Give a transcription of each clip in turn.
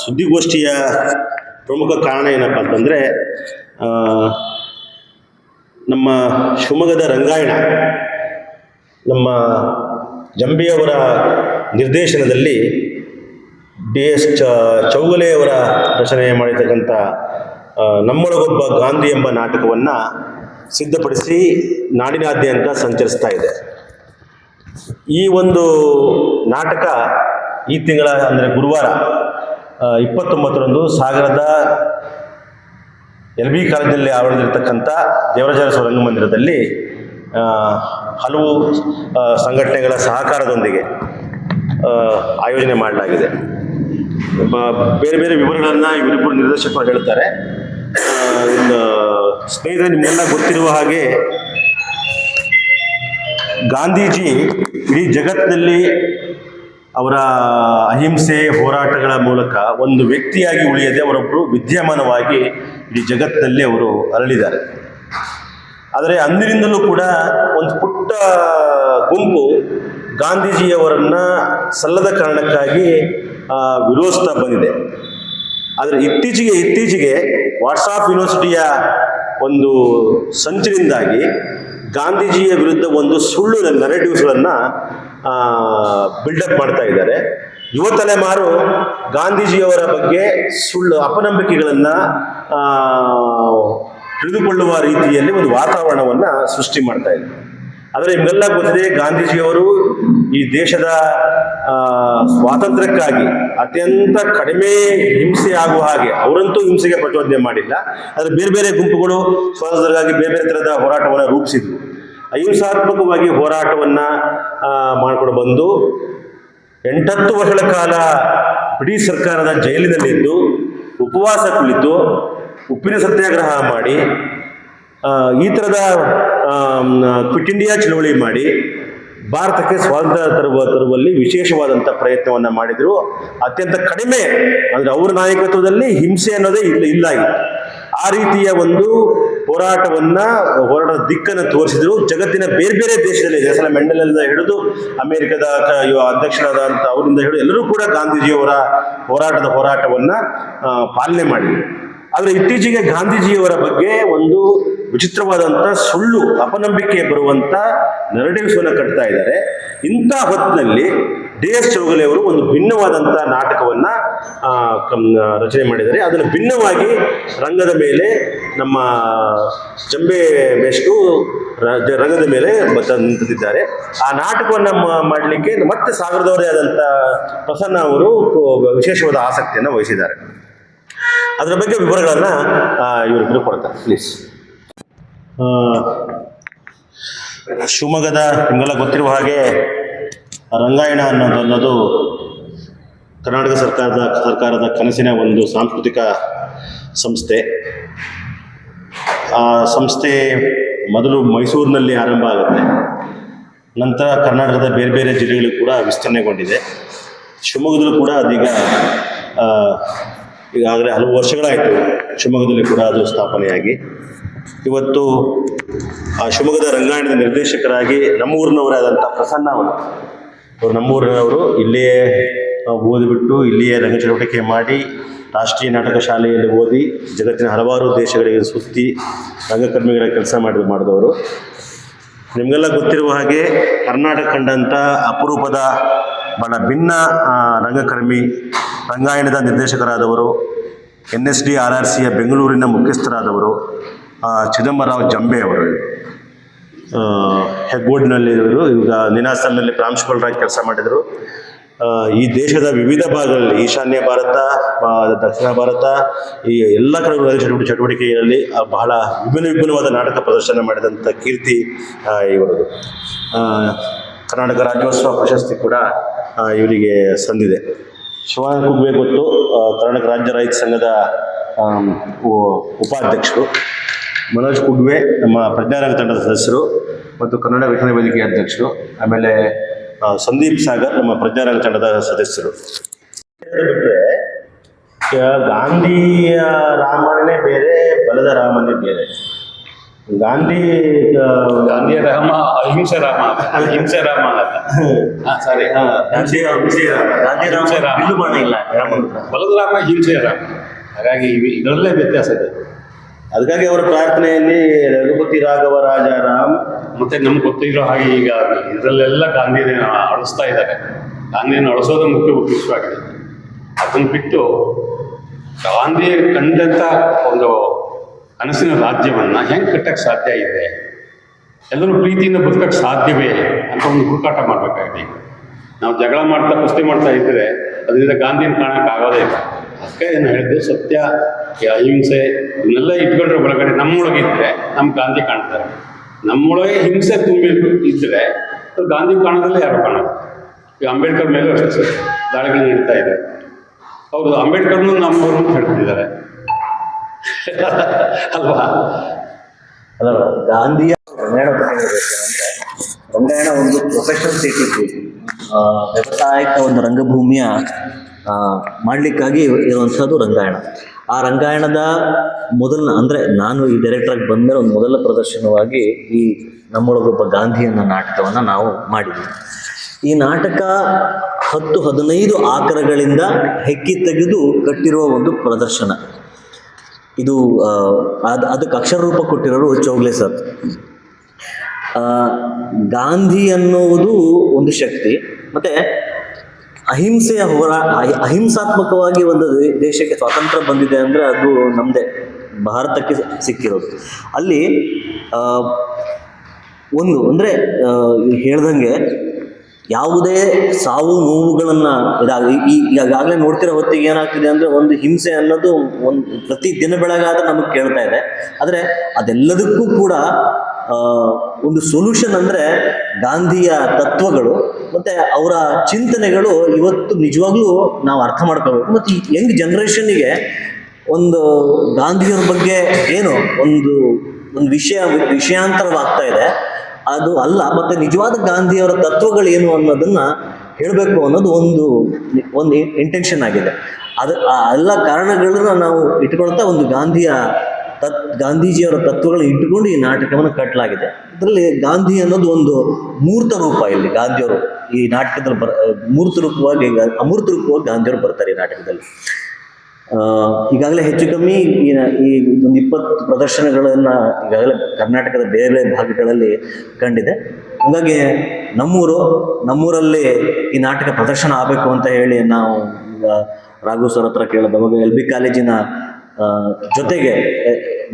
ಸುದ್ದಿಗೋಷ್ಠಿಯ ಪ್ರಮುಖ ಕಾರಣ ಏನಪ್ಪ ಅಂತಂದರೆ ನಮ್ಮ ಶಿವಮೊಗ್ಗದ ರಂಗಾಯಣ, ನಮ್ಮ ಜಂಬಿಯವರ ನಿರ್ದೇಶನದಲ್ಲಿ ಡಿ ಎಸ್ ಚ, ಚೌಗಲೆಯವರ ರಚನೆ ಮಾಡಿರ್ತಕ್ಕಂಥ ನಮ್ಮೊಳಗೊಬ್ಬ ಗಾಂಧಿ ಎಂಬ ನಾಟಕವನ್ನು ಸಿದ್ಧಪಡಿಸಿ ನಾಡಿನಾದ್ಯಂತ ಸಂಚರಿಸ್ತಾ ಇದೆ. ಈ ಒಂದು ನಾಟಕ ಈ ತಿಂಗಳ ಅಂದರೆ ಗುರುವಾರ ಇಪ್ಪತ್ತೊಂಬತ್ತರಂದು ಸಾಗರದ ಎಲ್ ಬಿ ಕಾಲೇಜಿನಲ್ಲಿ ಆವರಣದಲ್ಲಿರ್ತಕ್ಕಂಥ ದೇವರಾಜ ರಂಗಮಂದಿರದಲ್ಲಿ ಮಂದಿರದಲ್ಲಿ ಹಲವು ಸಂಘಟನೆಗಳ ಸಹಕಾರದೊಂದಿಗೆ ಆಯೋಜನೆ ಮಾಡಲಾಗಿದೆ. ಬೇರೆ ಬೇರೆ ವಿವರಗಳನ್ನು ಇವರಿಬ್ಬರು ನಿರ್ದೇಶಕರು ಹೇಳ್ತಾರೆ. ಸ್ನೇಹಿತರೆ, ನಿಮಗೆಲ್ಲ ಗೊತ್ತಿರುವ ಹಾಗೆ ಗಾಂಧೀಜಿ ಇಡೀ ಜಗತ್ತಿನಲ್ಲಿ ಅವರ ಅಹಿಂಸೆ ಹೋರಾಟಗಳ ಮೂಲಕ ಒಂದು ವ್ಯಕ್ತಿಯಾಗಿ ಉಳಿಯದೆ ಅವರೊಬ್ಬರು ವಿದ್ಯಮಾನವಾಗಿ ಇಡೀ ಜಗತ್ತಲ್ಲಿ ಅವರು ಅರಳಿದ್ದಾರೆ. ಆದರೆ ಅಂದಿನಿಂದಲೂ ಕೂಡ ಒಂದು ಪುಟ್ಟ ಗುಂಪು ಗಾಂಧೀಜಿಯವರನ್ನ ಸಲ್ಲದ ಕಾರಣಕ್ಕಾಗಿ ವಿರೋಧಿಸ್ತಾ ಬಂದಿದೆ. ಆದರೆ ಇತ್ತೀಚೆಗೆ ಇತ್ತೀಚೆಗೆ ವಾಟ್ಸಾಪ್ ಯೂನಿವರ್ಸಿಟಿಯ ಒಂದು ಸಂಚಿನಿಂದಾಗಿ ಗಾಂಧೀಜಿಯ ವಿರುದ್ಧ ಒಂದು ಸುಳ್ಳು ನೆರೆಟಿವ್ಸ್ಗಳನ್ನು ಬಿಲ್ಡಪ್ ಮಾಡ್ತಾ ಇದ್ದಾರೆ. ಯುವ ತಲೆಮಾರು ಗಾಂಧೀಜಿಯವರ ಬಗ್ಗೆ ಸುಳ್ಳು, ಅಪನಂಬಿಕೆಗಳನ್ನು ತಿಳಿದುಕೊಳ್ಳುವ ರೀತಿಯಲ್ಲಿ ಒಂದು ವಾತಾವರಣವನ್ನು ಸೃಷ್ಟಿ ಮಾಡ್ತಾ ಇದ್ದಾರೆ. ಆದರೆ ನಿಮಗೆಲ್ಲ ಗೊತ್ತಿದೆ, ಗಾಂಧೀಜಿಯವರು ಈ ದೇಶದ ಸ್ವಾತಂತ್ರ್ಯಕ್ಕಾಗಿ ಅತ್ಯಂತ ಕಡಿಮೆ ಹಿಂಸೆ ಆಗುವ ಹಾಗೆ, ಅವರಂತೂ ಹಿಂಸೆಗೆ ಪ್ರಚೋದನೆ ಮಾಡಿಲ್ಲ. ಆದರೆ ಬೇರೆ ಬೇರೆ ಗುಂಪುಗಳು ಸ್ವಾತಂತ್ರ್ಯಕ್ಕಾಗಿ ಬೇರೆ ಬೇರೆ ಥರದ ಹೋರಾಟವನ್ನು ರೂಪಿಸಿದ್ರು ಅಹಿಂಸಾತ್ಮಕವಾಗಿ ಹೋರಾಟವನ್ನು ಮಾಡಿಕೊಂಡು ಬಂದು ಎಂಟತ್ತು ವರ್ಷಗಳ ಕಾಲ ಬ್ರಿಟಿಷ್ ಸರ್ಕಾರದ ಜೈಲಿನಲ್ಲಿದ್ದು ಉಪವಾಸ ಕುಳಿತು ಉಪ್ಪಿನ ಸತ್ಯಾಗ್ರಹ ಮಾಡಿ ಈ ಥರದ ಕ್ವಿಟ್ ಇಂಡಿಯಾ ಚಳವಳಿ ಮಾಡಿ, ಭಾರತಕ್ಕೆ ಸ್ವಾತಂತ್ರ್ಯ ತರುವ, ತರುವಲ್ಲಿ ವಿಶೇಷವಾದಂಥ ಪ್ರಯತ್ನವನ್ನು ಮಾಡಿದರು. ಅತ್ಯಂತ ಕಡಿಮೆ ಅಂದರೆ ಅವರ ನಾಯಕತ್ವದಲ್ಲಿ ಹಿಂಸೆ ಅನ್ನೋದೇ ಇಲ್ಲ ಇಲ್ಲಾಗಿತ್ತು ಆ ರೀತಿಯ ಒಂದು ಹೋರಾಟವನ್ನ ಹೋರಾಟದ ದಿಕ್ಕನ್ನು ತೋರಿಸಿದ್ರು. ಜಗತ್ತಿನ ಬೇರೆ ಬೇರೆ ದೇಶದಲ್ಲಿ ಹೆಸಲ ಮೆಂಡಲಿಂದ ಹಿಡಿದು ಅಮೆರಿಕದ ಅಧ್ಯಕ್ಷರಾದಂಥ ಅವರಿಂದ ಹಿಡಿದು ಎಲ್ಲರೂ ಕೂಡ ಗಾಂಧೀಜಿಯವರ ಹೋರಾಟದ ಹೋರಾಟವನ್ನ ಪಾಲನೆ ಮಾಡಿದರು. ಆದರೆ ಇತ್ತೀಚೆಗೆ ಗಾಂಧೀಜಿಯವರ ಬಗ್ಗೆ ಒಂದು ವಿಚಿತ್ರವಾದಂಥ ಸುಳ್ಳು, ಅಪನಂಬಿಕೆ ಬರುವಂಥ ನೆರಟಿವ್ಸನ್ನು ಕಟ್ತಾ ಇದ್ದಾರೆ. ಇಂಥ ಹೊತ್ತಿನಲ್ಲಿ ಡಿ ಎಸ್ ಚೌಗಲೆ ಅವರು ಒಂದು ಭಿನ್ನವಾದಂಥ ನಾಟಕವನ್ನ ರಚನೆ ಮಾಡಿದ್ದಾರೆ. ಅದನ್ನು ಭಿನ್ನವಾಗಿ ರಂಗದ ಮೇಲೆ ನಮ್ಮ ಜಂಬೆ ಮೇಷ್ಟು ರಂಗದ ಮೇಲೆ ನಿಂತಿದ್ದಾರೆ ಆ ನಾಟಕವನ್ನು ಮಾಡಲಿಕ್ಕೆ ಮತ್ತೆ ಸಾಗರದವರೇ ಆದಂಥ ಪ್ರಸನ್ನ ಅವರು ವಿಶೇಷವಾದ ಆಸಕ್ತಿಯನ್ನು ವಹಿಸಿದ್ದಾರೆ. ಅದರ ಬಗ್ಗೆ ವಿವರಗಳನ್ನು ಇವರಿಬ್ಬರು ಕೊಡ್ತಾರೆ ಪ್ಲೀಸ್ ಶಿವಮೊಗ್ಗದ ನಿಮಗೆಲ್ಲ ಗೊತ್ತಿರುವ ಹಾಗೆ ರಂಗಾಯಣ ಅನ್ನೋದು ಕರ್ನಾಟಕ ಸರ್ಕಾರದ ಸರ್ಕಾರದ ಕನಸಿನ ಒಂದು ಸಾಂಸ್ಕೃತಿಕ ಸಂಸ್ಥೆ. ಆ ಸಂಸ್ಥೆ ಮೊದಲು ಮೈಸೂರಿನಲ್ಲಿ ಆರಂಭ ಆಗುತ್ತೆ. ನಂತರ ಕರ್ನಾಟಕದ ಬೇರೆ ಬೇರೆ ಜಿಲ್ಲೆಗಳಿಗೆ ಕೂಡ ವಿಸ್ತರಣೆಗೊಂಡಿದೆ. ಶಿವಮೊಗ್ಗದಲ್ಲೂ ಕೂಡ ಅದೀಗ ಈಗಾಗಲೇ ಹಲವು ವರ್ಷಗಳಾಯಿತು ಶಿವಮೊಗ್ಗದಲ್ಲಿ ಕೂಡ ಅದು ಸ್ಥಾಪನೆಯಾಗಿ. ಇವತ್ತು ಆ ಶಿವಮೊಗ್ಗದ ರಂಗಾಯಣದ ನಿರ್ದೇಶಕರಾಗಿ ನಮ್ಮೂರಿನವರೇ ಆದಂಥ ಪ್ರಸನ್ನ ಅವರು ನಮ್ಮೂರಿನವರು ಇಲ್ಲಿಯೇ ಓದಿಬಿಟ್ಟು ಇಲ್ಲಿಯೇ ರಂಗ ಚಟುವಟಿಕೆ ಮಾಡಿ ರಾಷ್ಟ್ರೀಯ ನಾಟಕ ಶಾಲೆಯಲ್ಲಿ ಓದಿ ಜಗತ್ತಿನ ಹಲವಾರು ದೇಶಗಳಿಗೆ ಸುತ್ತಿ ರಂಗಕರ್ಮಿಗಳ ಕೆಲಸ ಮಾಡಿ ಮಾಡಿದವರು. ನಿಮಗೆಲ್ಲ ಗೊತ್ತಿರುವ ಹಾಗೆ ಕರ್ನಾಟಕ ಕಂಡಂಥ ಅಪರೂಪದ ಬಹಳ ಭಿನ್ನ ರಂಗಕರ್ಮಿ, ರಂಗಾಯಣದ ನಿರ್ದೇಶಕರಾದವರು N S D R R ಸಿಯ ಬೆಂಗಳೂರಿನ ಮುಖ್ಯಸ್ಥರಾದವರು ಚಿದಂಬರಾವ್ ಜಂಬೆ ಅವರು. ಹೆಗ್ಗೋಡಿನಲ್ಲಿ ಇವರು ಈಗ ನಿನಾಸಂನಲ್ಲಿ ಪ್ರಾಂಶುಪಾಲರಾಗಿ ಕೆಲಸ ಮಾಡಿದರು. ಈ ದೇಶದ ವಿವಿಧ ಭಾಗಗಳಲ್ಲಿ, ಈಶಾನ್ಯ ಭಾರತ ದಕ್ಷಿಣ ಭಾರತ, ಈ ಎಲ್ಲ ಕಡೆಗಳಲ್ಲಿ ಚಟುವಟಿಕೆ ಚಟುವಟಿಕೆಯಲ್ಲಿ ಬಹಳ ವಿಭಿನ್ನ ವಿಭಿನ್ನವಾದ ನಾಟಕ ಪ್ರದರ್ಶನ ಮಾಡಿದಂಥ ಕೀರ್ತಿ ಇವರದು. ಕರ್ನಾಟಕ ರಾಜ್ಯೋತ್ಸವ ಪ್ರಶಸ್ತಿ ಕೂಡ ಇವರಿಗೆ ಸಂದಿದೆ. ಶಿವಾನಂದ ಕುಗ್ಬೆ ಗೊತ್ತು ಕರ್ನಾಟಕ ರಾಜ್ಯ ರೈತ ಸಂಘದ ಉಪಾಧ್ಯಕ್ಷರು. ಮನೋಜ್ ಕುಡ್ವೆ ನಮ್ಮ ಪ್ರಜ್ಞಾರಂಗ ತಂಡದ ಸದಸ್ಯರು. ಮತ್ತು ಕನ್ನಡ ವಿಜ್ಞಾನ ವೇದಿಕೆ ಅಧ್ಯಕ್ಷರು ಆಮೇಲೆ ಸಂದೀಪ್ ಸಾಗರ್ ನಮ್ಮ ಪ್ರಜ್ಞಾರಂಗ ತಂಡದ ಸದಸ್ಯರು. ಬಿಟ್ಟರೆ ಗಾಂಧಿಯ ರಾಮನೇ ಬೇರೆ ಬಲದ ರಾಮನೇ ಬೇರೆ. ಗಾಂಧಿ ಗಾಂಧಿ ಗಾಂಧಿಯ ರಾಮ ಅಹಿಂಸೆ ರಾಮ ಅಹಿಂಸೆ ಹಿಂಸೆ ರಾಮ. ಅಲ್ಲ ಸಾರಿ ಆ, ಗಾಂಧಿ ಹಿಂಸೆ ರಾಮ. ಇಲ್ಲ ಬಲದ ರಾಮ ಹಿಂಸೆ ರಾಮ. ಹಾಗಾಗಿ ಇವ್- ಇದರಲ್ಲೇ ವ್ಯತ್ಯಾಸ ಇದೆ. ಅದಕ್ಕಾಗಿ ಅವರ ಪ್ರಾರ್ಥನೆಯಲ್ಲಿ ರಘುಪತಿ ರಾಘವ ರಾಜಾರಾಮ್ ಮತ್ತೆ ನಮ್ಗೆ ಗೊತ್ತಿರೋ ಹಾಗೆ ಈಗ ಇದರಲ್ಲೆಲ್ಲ ಗಾಂಧಿನೇ ಅಳಿಸ್ತಾ ಇದ್ದಾರೆ. ಗಾಂಧಿಯನ್ನು ಅಳಿಸೋದು ಮುಖ್ಯ ಉದ್ದೇಶವಾಗಿದೆ. ಅದನ್ನು ಬಿಟ್ಟು ಗಾಂಧಿ ಕಂಡಂಥ ಒಂದು ಕನಸಿನ ರಾಜ್ಯವನ್ನ ಹೆಂಗೆ ಕಟ್ಟಕ್ಕೆ ಸಾಧ್ಯ ಇದೆ? ಎಲ್ಲರೂ ಪ್ರೀತಿಯಿಂದ ಬದುಕಕ್ಕೆ ಸಾಧ್ಯವೇ ಅಂತ ಒಂದು ಹುಡುಕಾಟ ಮಾಡಬೇಕಾಗಿದೆ ನಾವು ಜಗಳ ಮಾಡ್ತಾ ಕುಸ್ತಿ ಮಾಡ್ತಾ ಇದ್ದರೆ ಅದರಿಂದ ಗಾಂಧಿನ ಕಾಣೋಕ್ಕಾಗೋದೇ ಇಲ್ಲ. ಅದಕ್ಕೆ ಏನು ಹೇಳಿದ್ದು ಸತ್ಯ. ಅಹಿಂಸೆ ಇವನ್ನೆಲ್ಲ ಇಟ್ಕೊಂಡ್ರೆ ಒಳಗಡೆ ನಮ್ಮೊಳಗೆ ಇದ್ದರೆ ನಮ್ಮ ಗಾಂಧಿ ಕಾಣ್ತಾರೆ. ನಮ್ಮೊಳಗೆ ಹಿಂಸೆ ತುಂಬಿ ಇದ್ರೆ ಗಾಂಧಿ ಕಾಣೋದ್ರಲ್ಲಿ ಯಾರು ಕಾಣೋದು? ಈಗ ಅಂಬೇಡ್ಕರ್ ಮೇಲೆ ಅಷ್ಟೇ ಸರ್, ದಾಳಿಗಳು ನಡೀತಾ ಇದೆ. ಅವರು ಅಂಬೇಡ್ಕರ್ನು ನಮ್ಮವರು ಅಂತ ಹೇಳ್ತಿದ್ದಾರೆ. ಅಲ್ವಾ? ಅಲ್ಲ ಗಾಂಧಿಯ ರಂಗಾಯಣ ರಂಗಾಯಣ ಒಂದು ಪ್ರೊಫೆಷನಲ್ ಸಿಟಿ ವ್ಯವಸಾಯಕ ಒಂದು ರಂಗಭೂಮಿಯ ಮಾಡ್ಲಿಕ್ಕಾಗಿ ಇರುವಂಥದ್ದು ರಂಗಾಯಣ. ಆ ರಂಗಾಯಣದ ಮೊದಲ ಅಂದರೆ ನಾನು ಈ ಡೈರೆಕ್ಟರಾಗಿ ಬಂದರೆ ಒಂದು ಮೊದಲ ಪ್ರದರ್ಶನವಾಗಿ ಈ ನಮ್ಮೊಳಗೊಬ್ಬ ಗಾಂಧಿ ಅನ್ನೋ ನಾಟಕವನ್ನು ನಾವು ಮಾಡಿದ್ವಿ. ಈ ನಾಟಕ ಹತ್ತು ಹದಿನೈದು ಆಕರಗಳಿಂದ ಹೆಕ್ಕಿ ತೆಗೆದು ಕಟ್ಟಿರುವ ಒಂದು ಪ್ರದರ್ಶನ. ಇದು ಅದ್, ಅದಕ್ಕೆ ಅಕ್ಷರ ರೂಪ ಕೊಟ್ಟಿರೋರು ಚೌಗ್ಲೆ ಸರ್. ಗಾಂಧಿ ಅನ್ನುವುದು ಒಂದು ಶಕ್ತಿ. ಮತ್ತೆ ಅಹಿಂಸೆಯ ಹೋರಾ, ಅಹಿ- ಅಹಿಂಸಾತ್ಮಕವಾಗಿ ಒಂದು ದೇಶಕ್ಕೆ ಸ್ವಾತಂತ್ರ್ಯ ಬಂದಿದೆ ಅಂದರೆ ಅದು ನಮ್ಮದೇ ಭಾರತಕ್ಕೆ ಸಿಕ್ಕಿರೋದು. ಅಲ್ಲಿ ಒಂದು, ಅಂದರೆ ಹೇಳ್ದಂಗೆ ಯಾವುದೇ ಸಾವು ನೋವುಗಳನ್ನು ಇದಾಗ ಈ, ಈಗಾಗಲೇ ನೋಡ್ತಿರೋ ಹೊತ್ತಿಗೆ ಏನಾಗ್ತಿದೆ ಅಂದರೆ ಒಂದು ಹಿಂಸೆ ಅನ್ನೋದು ಒಂದು ಪ್ರತಿ ದಿನ ಬೆಳಗಾದ ನಮಗೆ ಕೇಳ್ತಾ ಇದೆ. ಆದರೆ ಅದೆಲ್ಲದಕ್ಕೂ ಕೂಡ ಒಂದು ಸೊಲ್ಯೂಷನ್ ಅಂದರೆ ಗಾಂಧಿಯ ತತ್ವಗಳು, ಮತ್ತು ಅವರ ಚಿಂತನೆಗಳು ಇವತ್ತು ನಿಜವಾಗ್ಲೂ ನಾವು ಅರ್ಥ ಮಾಡ್ಕೋಬೇಕು ಮತ್ತು ಯಂಗ್ ಜನ್ರೇಷನ್ನಿಗೆ ಒಂದು ಗಾಂಧಿಯವ್ರ ಬಗ್ಗೆ ಏನು ಒಂದು ಒಂದು ವಿಷಯ, ವಿಷಯಾಂತರವಾಗ್ತಾ ಇದೆ. ಅದು ಅಲ್ಲ, ಮತ್ತೆ ನಿಜವಾದ ಗಾಂಧಿಯವರ ಏನು ಅನ್ನೋದನ್ನ ಹೇಳಬೇಕು ಅನ್ನೋದು ಒಂದು ಒಂದು ಇಂಟೆನ್ಷನ್ ಆಗಿದೆ. ಅದು, ಆ ಎಲ್ಲ ಕಾರಣಗಳನ್ನ ನಾವು ಇಟ್ಕೊಳ್ತಾ ಒಂದು ಗಾಂಧಿಯ ತತ್ ಗಾಂಧೀಜಿಯವರ ತತ್ವಗಳನ್ನು ಇಟ್ಟುಕೊಂಡು ಈ ನಾಟಕವನ್ನು ಕಟ್ಟಲಾಗಿದೆ. ಇದರಲ್ಲಿ ಗಾಂಧಿ ಅನ್ನೋದು ಒಂದು ಮೂರ್ತ ರೂಪ ಇಲ್ಲಿ ಗಾಂಧಿಯವರು ಈ ನಾಟಕದಲ್ಲಿ ಬರ, ಮೂರ್ತ ರೂಪವಾಗಿ ಅಮೂರ್ತ ರೂಪವಾಗಿ ಗಾಂಧಿಯವರು ಬರ್ತಾರೆ ಈ ನಾಟಕದಲ್ಲಿ. ಈಗಾಗಲೇ ಹೆಚ್ಚು ಕಮ್ಮಿ ಈ ಒಂದು ಇಪ್ಪತ್ತು ಪ್ರದರ್ಶನಗಳನ್ನು ಈಗಾಗಲೇ ಕರ್ನಾಟಕದ ಬೇರೆ ಬೇರೆ ಭಾಗಗಳಲ್ಲಿ ಕಂಡಿದೆ. ಹಾಗಾಗಿ ನಮ್ಮೂರು, ನಮ್ಮೂರಲ್ಲಿ ಈ ನಾಟಕ ಪ್ರದರ್ಶನ ಆಗಬೇಕು ಅಂತ ಹೇಳಿ ನಾವು ರಾಘು ಸರ್ ಹತ್ರ ಕೇಳಿದವಾಗ ಎಲ್ ಬಿ ಕಾಲೇಜಿನ ಜೊತೆಗೆ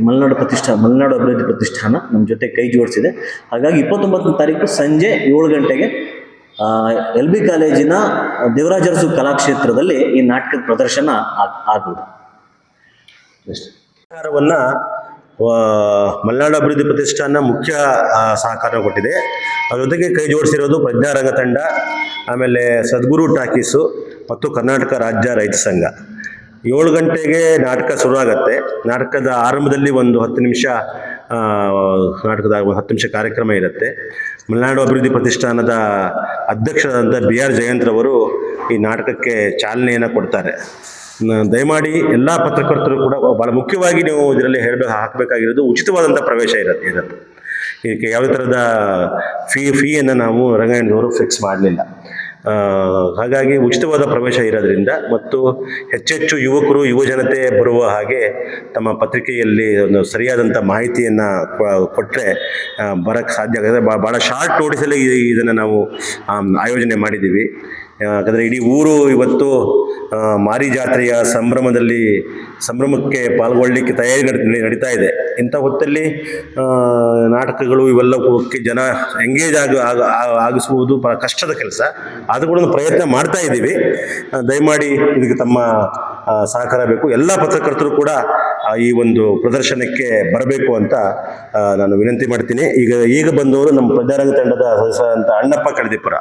ಮಲೆನಾಡು ಪ್ರತಿಷ್ಠಾನ ಮಲೆನಾಡು ಅಭಿವೃದ್ಧಿ ಪ್ರತಿಷ್ಠಾನ ನಮ್ಮ ಜೊತೆ ಕೈ ಜೋಡಿಸಿದೆ. ಹಾಗಾಗಿ ಇಪ್ಪತ್ತೊಂಬತ್ತನೇ ತಾರೀಕು ಸಂಜೆ ಏಳು ಗಂಟೆಗೆ ಎಲ್ ಬಿ ಕಾಲೇಜಿನ ದೇವರಾಜರಸು ಕಲಾಕ್ಷೇತ್ರದಲ್ಲಿ ಈ ನಾಟಕದ ಪ್ರದರ್ಶನ ಆಗ್- ಆಗುವುದು ಸಹಕಾರವನ್ನ ಮಲೆನಾಡು ಅಭಿವೃದ್ಧಿ ಪ್ರತಿಷ್ಠಾನ ಮುಖ್ಯ ಸಹಕಾರ ಕೊಟ್ಟಿದೆ. ಅದ್ರ ಜೊತೆಗೆ ಕೈ ಜೋಡಿಸಿರೋದು ಪ್ರಜ್ಞಾರಂಗ ತಂಡ, ಆಮೇಲೆ ಸದ್ಗುರು ಟಾಕೀಸು ಮತ್ತು ಕರ್ನಾಟಕ ರಾಜ್ಯ ರೈತ ಸಂಘ. ಏಳು ಗಂಟೆಗೆ ನಾಟಕ ಶುರುವಾಗತ್ತೆ. ನಾಟಕದ ಆರಂಭದಲ್ಲಿ ಒಂದು ಹತ್ತು ನಿಮಿಷ ನಾಟಕದ ಹತ್ತು ನಿಮಿಷ ಕಾರ್ಯಕ್ರಮ ಇರುತ್ತೆ. ಮಲೆನಾಡು ಅಭಿವೃದ್ಧಿ ಪ್ರತಿಷ್ಠಾನದ ಅಧ್ಯಕ್ಷರಾದಂಥ ಬಿ ಆರ್ ಜಯಂತ್ರವರು ಈ ನಾಟಕಕ್ಕೆ ಚಾಲನೆಯನ್ನು ಕೊಡ್ತಾರೆ. ದಯಮಾಡಿ ಎಲ್ಲ ಪತ್ರಕರ್ತರು ಕೂಡ ಭಾಳ ಮುಖ್ಯವಾಗಿ ನೀವು ಇದರಲ್ಲಿ ಹೇಳಬೇಕು ಹಾಕಬೇಕಾಗಿರೋದು ಉಚಿತವಾದಂಥ ಪ್ರವೇಶ ಇರುತ್ತೆ ಇರುತ್ತೆ ಇದಕ್ಕೆ ಯಾವುದೇ ಥರದ ಫೀ ಫೀಯನ್ನು ನಾವು ರಂಗಾಯಣದವರು ಫಿಕ್ಸ್ ಮಾಡಲಿಲ್ಲ. ಹಾಗಾಗಿ ಉಚಿತವಾದ ಪ್ರವೇಶ ಇರೋದ್ರಿಂದ ಮತ್ತು ಹೆಚ್ಚೆಚ್ಚು ಯುವಕರು, ಯುವಜನತೆ ಬರುವ ಹಾಗೆ ತಮ್ಮ ಪತ್ರಿಕೆಯಲ್ಲಿ ಒಂದು ಸರಿಯಾದಂಥ ಮಾಹಿತಿಯನ್ನು ಕೊಟ್ಟರೆ ಬರೋಕ್ಕೆ ಸಾಧ್ಯ ಆಗುತ್ತೆ. ಭಾಳ ಶಾರ್ಟ್ ನೋಟಿಸಲ್ಲಿ ಇದನ್ನು ನಾವು ಆಯೋಜನೆ ಮಾಡಿದ್ದೀವಿ. ಯಾಕಂದರೆ ಇಡೀ ಊರು ಇವತ್ತು ಮಾರಿ ಜಾತ್ರೆಯ ಸಂಭ್ರಮದಲ್ಲಿ, ಸಂಭ್ರಮಕ್ಕೆ ಪಾಲ್ಗೊಳ್ಳಲಿಕ್ಕೆ ತಯಾರಿ ನಡೆ ನಡೀತಾ ಇದೆ. ಇಂಥ ಹೊತ್ತಲ್ಲಿ ನಾಟಕಗಳು ಇವೆಲ್ಲಕ್ಕೆ ಜನ ಎಂಗೇಜ್ ಆಗ, ಆಗ- ಆಗಿಸುವುದು ಕಷ್ಟದ ಕೆಲಸ. ಅದು ಕೂಡ ಒಂದು ಪ್ರಯತ್ನ ಮಾಡ್ತಾ ಇದ್ದೀವಿ. ದಯಮಾಡಿ ಇದಕ್ಕೆ ತಮ್ಮ ಸಹಕಾರ ಬೇಕು. ಎಲ್ಲ ಪತ್ರಕರ್ತರು ಕೂಡ ಈ ಒಂದು ಪ್ರದರ್ಶನಕ್ಕೆ ಬರಬೇಕು ಅಂತ ನಾನು ವಿನಂತಿ ಮಾಡ್ತೀನಿ. ಈಗ ಈಗ ಬಂದವರು ನಮ್ಮ ಪ್ರಜಾರಂಗ ತಂಡದ ಸದಸ್ಯ ಅಂತ ಅಣ್ಣಪ್ಪ ಕಳದಿಪುರ